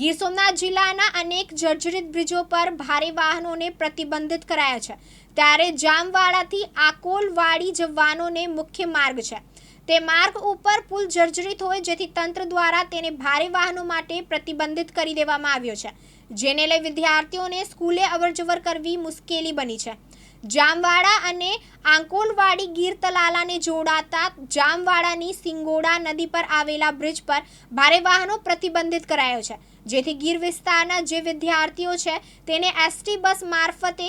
ગીર સોમનાથ જિલ્લાના અનેક જર્જરિત બ્રિજો પર ભારે વાહનોને પ્રતિબંધિત કરાયા છે. ત્યારે જામવાડાથી આકોલવાડી જવાનોને મુખ્ય માર્ગ છે. તે માર્ગ ઉપર પુલ જર્જરિત હોય જેથી તંત્ર દ્વારા તેને ભારે વાહનો માટે પ્રતિબંધિત કરી દેવામાં આવ્યો છે. જેને લઈ વિદ્યાર્થીઓને સ્કૂલે અવરજવર કરવી મુશ્કેલી બની છે. જામવાડા અને આંકોલવાડી ગીર તલાલાને જોડાતા જામવાડાની સિંગોડા નદી પર આવેલા બ્રિજ પર ભારે વાહનો પ્રતિબંધિત કરાયો છે. જેથી ગીર વિસ્તારના જે વિદ્યાર્થીઓ છે, તેને એસટી બસ મારફતે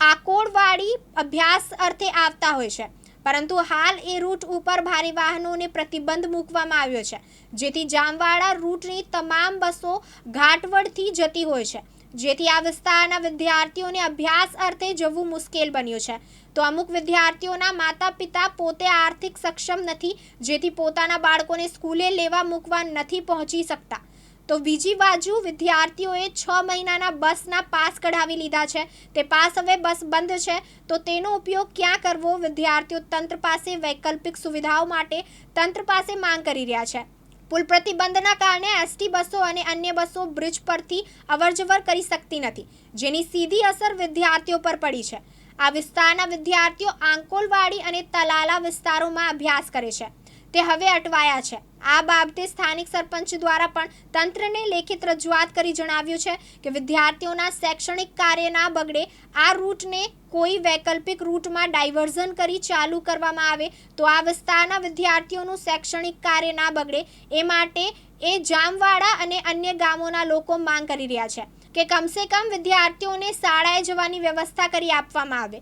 આકોડવાડી અભ્યાસ અર્થે આવતા હોય છે. પરંતુ હાલ એ રૂટ ઉપર ભારે વાહનોને પ્રતિબંધ મૂકવામાં આવ્યો છે, જેથી જામવાડા રૂટની તમામ બસો ઘાટવડથી જતી હોય છે. જેથી આ વિસ્તારના વિદ્યાર્થીઓને અભ્યાસ અર્થે જવું મુશ્કેલ બન્યું છે. તો અમુક વિદ્યાર્થીઓના માતા પિતા પોતે આર્થિક સક્ષમ નથી, જેથી પોતાના બાળકોને સ્કૂલે લેવા મૂકવા નથી પહોંચી શકતા. તો બીજી બાજુ વિદ્યાર્થીઓએ છ મહિનાના બસના પાસ કઢાવી લીધા છે. તે પાસ હવે બસ બંધ છે. તો તેનો ઉપયોગ ક્યાં કરવો? વિદ્યાર્થીઓ તંત્ર પાસે વૈકલ્પિક સુવિધાઓ માટે તંત્ર પાસે માંગ કરી રહ્યા છે. પુલ પ્રતિબંધના કારણે એસટી બસો અને અન્ય બસો બ્રિજ પરથી અવરજવર કરી શકતી નથી, જેની સીધી અસર વિદ્યાર્થીઓ પર પડી છે. આ વિસ્તારના વિદ્યાર્થીઓ આંકોલવાડી અને તલાલા વિસ્તારોમાં અભ્યાસ કરે છે. તે હવે અટવાયા છે. આ બાબતે સ્થાનિક સરપંચ દ્વારા પણ તંત્રને લેખિત રજૂઆત કરી જણાવ્યું છે કે વિદ્યાર્થીઓના શૈક્ષણિક કાર્ય ના બગડે આ રૂટને કોઈ વૈકલ્પિક રૂટમાં ડાયવર્ઝન કરી ચાલુ કરવામાં આવે તો આ વિસ્તારના વિદ્યાર્થીઓનું શૈક્ષણિક કાર્ય ના બગડે એ માટે એ જામવાડા અને અન્ય ગામોના લોકો માંગ કરી રહ્યા છે કે કમસે કમ વિદ્યાર્થીઓને શાળાએ જવાની વ્યવસ્થા કરી આપવામાં આવે.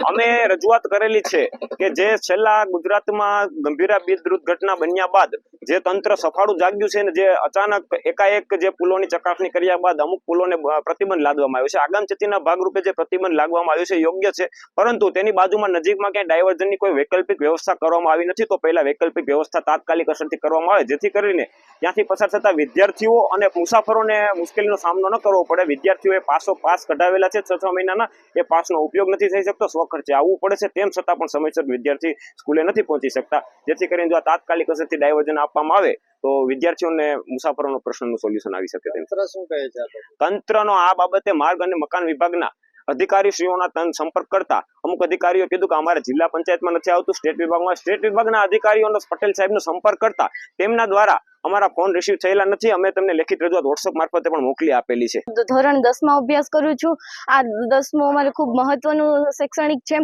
અમે રજૂઆત કરેલી છે કે જે છેલ્લા ગુજરાતમાં ગંભીરા બીજ દુર્ઘટના બન્યા બાદ જે તંત્ર સફાળું જાગ્યું છે ને જે અચાનક એકાએક જે પુલોની ચકાસણી કર્યા બાદ અમુક પુલોને પ્રતિબંધ લાદવામાં આવ્યો છે. આગામચેતીના ભાગરૂપે જે પ્રતિબંધ લાગવામાં આવ્યો છે યોગ્ય છે. પરંતુ તેની બાજુમાં નજીકમાં ક્યાંય ડાયવર્ઝનની કોઈ વૈકલ્પિક વ્યવસ્થા કરવામાં આવી નથી તો પહેલા વૈકલ્પિક વ્યવસ્થા તાત્કાલિક અસરથી કરવામાં આવે. જેથી કરીને ત્યાંથી પસાર થતા વિદ્યાર્થીઓ અને મુસાફરોને મુશ્કેલીનો સામનો ન કરવો પડે. વિદ્યાર્થીઓએ પાસો પાસ કઢાવેલા છે. છ છ મહિનાના. એ પાસનો ઉપયોગ નથી થઈ શકતો. સ્વખર્ચે આવવું પડે છે તેમ છતાં પણ સમયસર વિદ્યાર્થી સ્કૂલે નથી પહોંચી શકતા. જેથી કરીને જો આ તાત્કાલિક અસરથી ડાયવર્જન આપવામાં આવે તો વિદ્યાર્થીઓને મુસાફરોનો પ્રશ્નનું સોલ્યુશન આવી શકે તેમ. શું કહે છે તંત્રનો આ બાબતે માર્ગ અને મકાન વિભાગના અધિકારીશ્રીઓના તન સંપર્ક કરતા અમુક અધિકારીઓ કીધું કે અમારે જિલ્લા પંચાયતમાં નથી આવતું સ્ટેટ વિભાગમાં. સ્ટેટ વિભાગના અધિકારીઓનો પટેલ સાહેબનો સંપર્ક કરતા તેમના દ્વારા અમારા ફોન રિસીવ થયેલા નથી. અમે તમને લેખિત રજૂઆત વોટ્સઅપ મારફતે પણ મોકલી આપેલી છે. ધોરણ દસમાં અભ્યાસ કરું છું. આ દસમું અમારે ખૂબ મહત્વનું શૈક્ષણિક છે.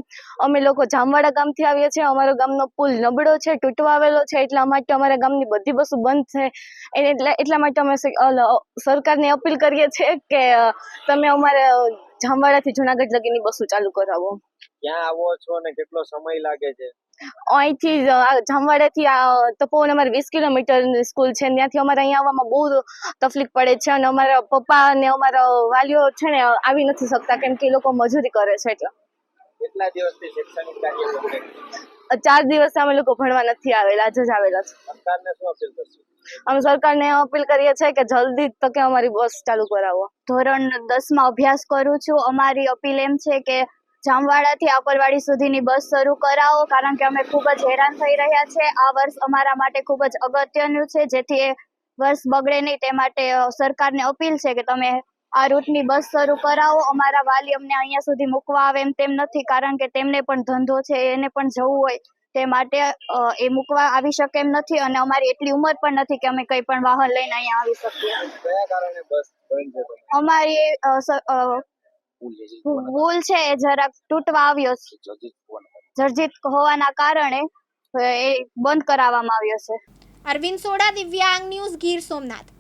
અમે લોકો જામવાડા ગામથી આવીએ છીએ. અમારો ગામનો પુલ નબળો છે તૂટવા આવેલો છે. એટલા માટે અમારા ગામની બધી બસો બંધ છે. એટલે એટલા માટે અમે સરકારને અપીલ કરીએ છીએ કે તમે અમારે જામવાડાથી જુનાગઢ લગીની બસો ચાલુ કરાવો. ક્યાં આવો છો અને કેટલો સમય લાગે છે? અહીંથી જામવાડાથી આ તપોવન અમારે વીસ કિલોમીટરની સ્કૂલ છે. ત્યાંથી અમારે અહીંયા આવવામાં બહુ તકલીફ પડે છે અને અમારા પપ્પા અને અમારા વાલીઓ છે ને આવી નથી શકતા કેમ કે એ લોકો મજૂરી કરે છે એટલે. કેટલા દિવસથી શૈક્ષણિક કાર્ય ચાર દિવસ અમે લોકો ભણવા નથી આવેલા આજે જ આવેલા છે. સરકારને શું અપીલ કરશો? અમે સરકારને અપીલ કરીએ છીએ કે જલ્દી તકે અમારી બસ ચાલુ કરાવો. ધોરણ દસમાં અભ્યાસ કરું છું. અમારી અપીલ એમ છે કે જામવાડાથી આકોલવાડી સુધીની બસ શરૂ કરાવો કારણ કે અમે ખૂબ જ હેરાન થઈ રહ્યા છે. આ વર્ષ અમારા માટે ખૂબ જ અગત્યનું છે જેથી એ વર્ષ બગડે નહીં. તે માટે સરકારને અપીલ છે કે તમે આ રૂટની બસ શરૂ કરાવો. અમારા વાલી અમને અહીંયા સુધી મૂકવા આવે એમ તેમ નથી કારણ કે તેમને પણ ધંધો છે એને પણ જવું હોય તે માટે એ મૂકવા આવી શકે એમ નથી અને અમારી એટલી ઉંમર પણ નથી કે અમે કંઈ પણ વાહન લઈને અહીંયા આવી શકીએ? અમારી ભૂલ છે એ જરાક તૂટવા આવ્યો છે. જર્જિત હોવાના કારણે એ બંધ કરાવવામાં આવ્યો છે. અરવિંદ સોડા દિવ્યાંગ ન્યૂઝ ગીર સોમનાથ.